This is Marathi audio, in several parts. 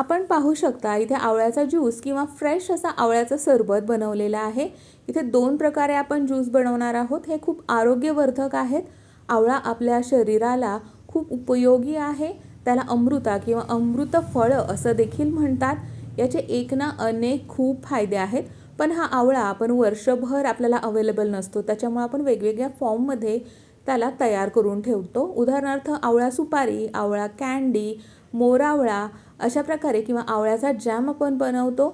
आपण पाहू शकता इथे आवळ्याचा ज्यूस किंवा फ्रेश असा आवळ्याचं सरबत बनवलेलं आहे. इथे दोन प्रकारे आपण ज्यूस बनवणार आहोत. हे खूप आरोग्यवर्धक आहेत. आवळा आपल्या शरीराला खूप उपयोगी आहे. त्याला अमृता किंवा अमृत फळं असं देखील म्हणतात. याचे एक ना अनेक खूप फायदे आहेत. पण हा आवळा आपण वर्षभर आपल्याला अवेलेबल नसतो. त्याच्यामुळे आपण वेगवेगळ्या फॉर्ममध्ये त्याला तयार करून ठेवतो. उदाहरणार्थ आवळा सुपारी आवळा कँडी मोरावळा अशा प्रकारे किंवा आवळ्याचा जॅम आपण बनवतो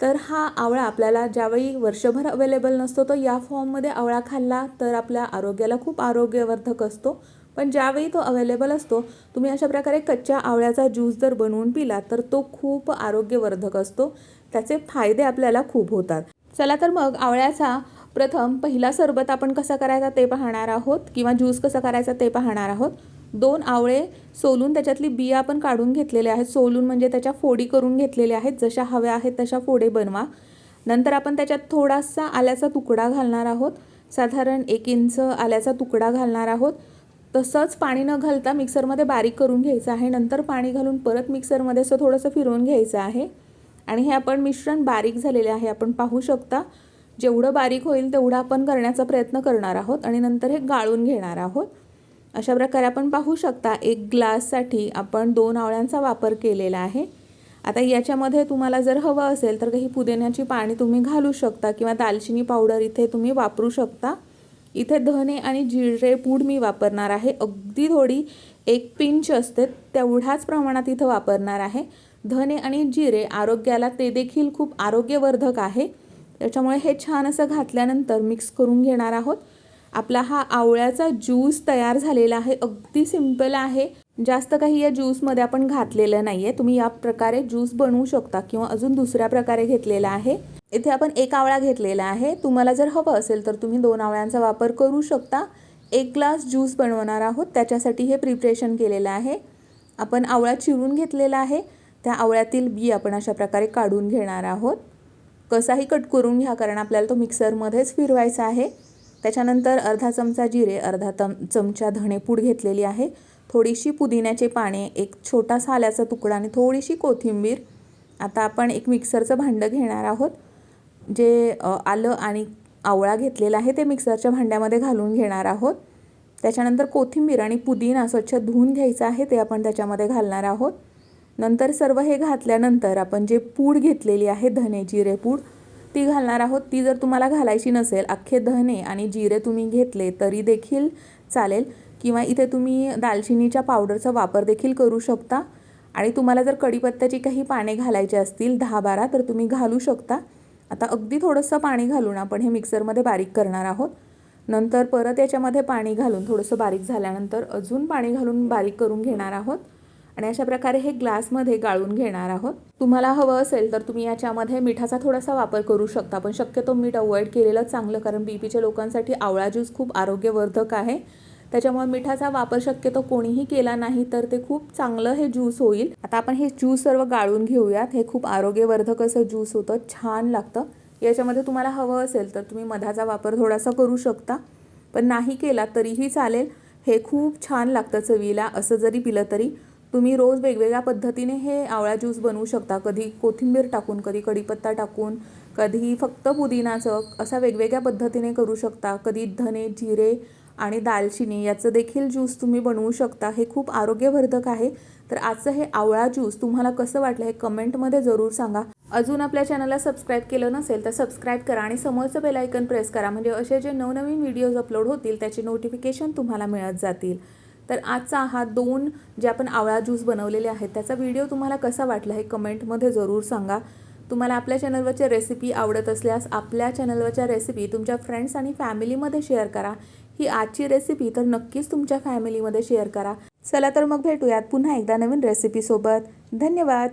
तर हा आवळा आपल्याला ज्यावेळी वर्षभर अवेलेबल नसतो तो या फॉर्ममध्ये आवळा खाल्ला तर आपल्या आरोग्याला खूप आरोग्यवर्धक असतो. पण ज्यावेळी तो अवेलेबल असतो तुम्ही अशा प्रकारे कच्च्या आवळ्याचा ज्यूस जर बनवून पिला तर तो खूप आरोग्यवर्धक असतो. त्याचे फायदे आपल्याला खूप होतात. चला तर मग आवळ्याचा प्रथम पहिला सरबत आपण कसा करायचा ते पाहणार आहोत किंवा ज्यूस कसा करायचा ते पाहणार आहोत. दोन आवळे सोलून त्याच्यातली बिया आपण काढून घेतलेले आहेत. सोलून म्हणजे त्याच्या फोडी करून घेतलेल्या आहेत. जशा हव्या आहेत तशा फोडे बनवा. नंतर आपण त्याच्यात थोडासा आल्याचा तुकडा घालणार आहोत. साधारण एक इंच आल्याचा तुकडा घालणार आहोत. तसंच पाणी न घालता मिक्सरमध्ये बारीक करून घ्यायचं आहे. नंतर पाणी घालून परत मिक्सरमध्ये असं थोडंसं फिरवून घ्यायचं आहे. आणि हे आपण मिश्रण बारीक झालेले आहे. आपण पाहू शकता. जेवढं बारीक होईल तेवढं आपण करण्याचा प्रयत्न करणार आहोत आणि नंतर हे गाळून घेणार आहोत. अशा प्रकारे आपण पाहू शकता एक ग्लाससाठी आपण दोन आवळ्यांचा वापर केलेला आहे. आता याच्यामध्ये तुम्हाला जर हवं असेल तर काही पुदिन्याची पाणी तुम्ही घालू शकता किंवा दालचिनी पावडर इथे तुम्ही वापरू शकता. इथे धने आणि जिरे पूड मी वापरणार आहे. अगदी थोडी एक पिंच असते तेवढ्याच प्रमाणात इथं वापरणार आहे. धने आणि जिरे आरोग्याला ते देखील खूप आरोग्यवर्धक आहे. त्याच्यामुळे हे छान असं घातल्यानंतर मिक्स करून घेणार आहोत. आपला हा आवळ्याचा ज्यूस तयार झालेला आहे. अगदी सिंपल आहे. जास्त काही या ज्यूसमध्ये आपण घातलेलं नाही आहे तुम्ही या प्रकारे ज्यूस बनवू शकता किंवा अजून दुसऱ्या प्रकारे घेतलेला आहे. इथे आपण एक आवळा घेतलेला आहे. तुम्हाला जर हवं असेल तर तुम्ही दोन आवळ्यांचा वापर करू शकता. एक ग्लास ज्यूस बनवणार आहोत. त्याच्यासाठी हे प्रिपरेशन केलेलं आहे. आपण आवळा चिरून घेतलेला आहे. त्या आवळ्यातील बी आपण अशा प्रकारे काढून घेणार आहोत. कसाही कट करून घ्या कारण आपल्याला तो मिक्सरमध्येच फिरवायचा आहे. त्याच्यानंतर अर्धा चमचा जिरे अर्धा तम चमचा धणेपूड घेतलेली आहे. थोडीशी पुदिन्याचे पाने एक छोटा साल्याचा तुकडा आणि थोडीशी कोथिंबीर. आता आपण एक मिक्सरचं भांडं घेणार आहोत. जे आलं आणि आवळा घेतलेला आहे ते मिक्सरच्या भांड्यामध्ये घालून घेणार आहोत. त्याच्यानंतर कोथिंबीर आणि पुदिना स्वच्छ धुवून घ्यायचं आहे ते आपण त्याच्यामध्ये घालणार आहोत. नंतर सर्व हे घातल्यानंतर आपण जे पूड घेतलेली आहे धने जिरे पूड ती घालणार आहोत. ती जर तुम्हाला घालायची नसेल अख्खे धने आणि जिरे तुम्ही घेतले तरी देखील चालेल किंवा इथे तुम्ही दालचिनीच्या पावडरचा वापर देखील करू शकता. आणि तुम्हाला जर कढीपत्त्याची काही पाने घालायचे असतील दहा बारा तर तुम्ही घालू शकता. आता अगदी थोडंसं पाणी घालून आपण हे मिक्सरमध्ये बारीक करणार आहोत. नंतर परत याच्यामध्ये पाणी घालून थोडंसं बारीक झाल्यानंतर अजून पाणी घालून बारीक करून घेणार आहोत. आणि अशा प्रकारे हे ग्लासमध्ये गाळून घेणार आहोत. तुम्हाला हवं असेल तर तुम्ही याच्यामध्ये मिठाचा थोडासा वापर करू शकता पण शक्यतो मीठ अवॉइड केलेलं चांगलं कारण बी पीच्या लोकांसाठी आवळा ज्यूस खूप आरोग्यवर्धक आहे. त्याच्यामुळे मिठाचा वापर शक्यतो कोणीही केला नाही तर ते खूप चांगलं हे ज्यूस होईल. आता आपण हे ज्यूस सर्व गाळून घेऊयात. हे खूप आरोग्यवर्धक असं ज्यूस होतं छान लागतं. याच्यामध्ये तुम्हाला हवं असेल तर तुम्ही मधाचा वापर थोडासा करू शकता पण नाही केला तरीही चालेल. हे खूप छान लागतं चवीला असं जरी पिलं तरी. तुम्ही रोज वेगवेगळ्या पद्धतीने हे आवळा ज्यूस बनवू शकता. कधी कोथिंबीर टाकून कधी कढीपत्ता टाकून कधी फक्त पुदिनाचं असा वेगवेगळ्या पद्धतीने करू शकता. कधी धने जिरे आणि दालचिनी याचं देखील ज्यूस तुम्ही बनवू शकता. हे खूप आरोग्यवर्धक आहे. तर आजचं हे आवळा ज्यूस तुम्हाला कसं वाटलं हे कमेंटमध्ये जरूर सांगा. अजून आपल्या चॅनलला सबस्क्राईब केलं नसेल तर सबस्क्राईब करा आणि समोरचं बेलायकन प्रेस करा. म्हणजे असे जे नवनवीन व्हिडिओज अपलोड होतील त्याचे नोटिफिकेशन तुम्हाला मिळत जातील. तर आजचा हा दोन जे आपण आवळा ज्यूस बनवलेले आहेत त्याचा व्हिडिओ तुम्हाला कसा वाटला हे कमेंटमध्ये जरूर सांगा. तुम्हाला आपल्या चॅनलवरच्या रेसिपी आवडत असल्यास आपल्या चॅनलवरच्या रेसिपी तुमच्या फ्रेंड्स आणि फॅमिलीमध्ये शेअर करा. ही आजची रेसिपी तर नक्कीच तुमच्या फॅमिलीमध्ये शेअर करा. चला तर मग भेटूयात पुन्हा एकदा नवीन रेसिपीसोबत धन्यवाद!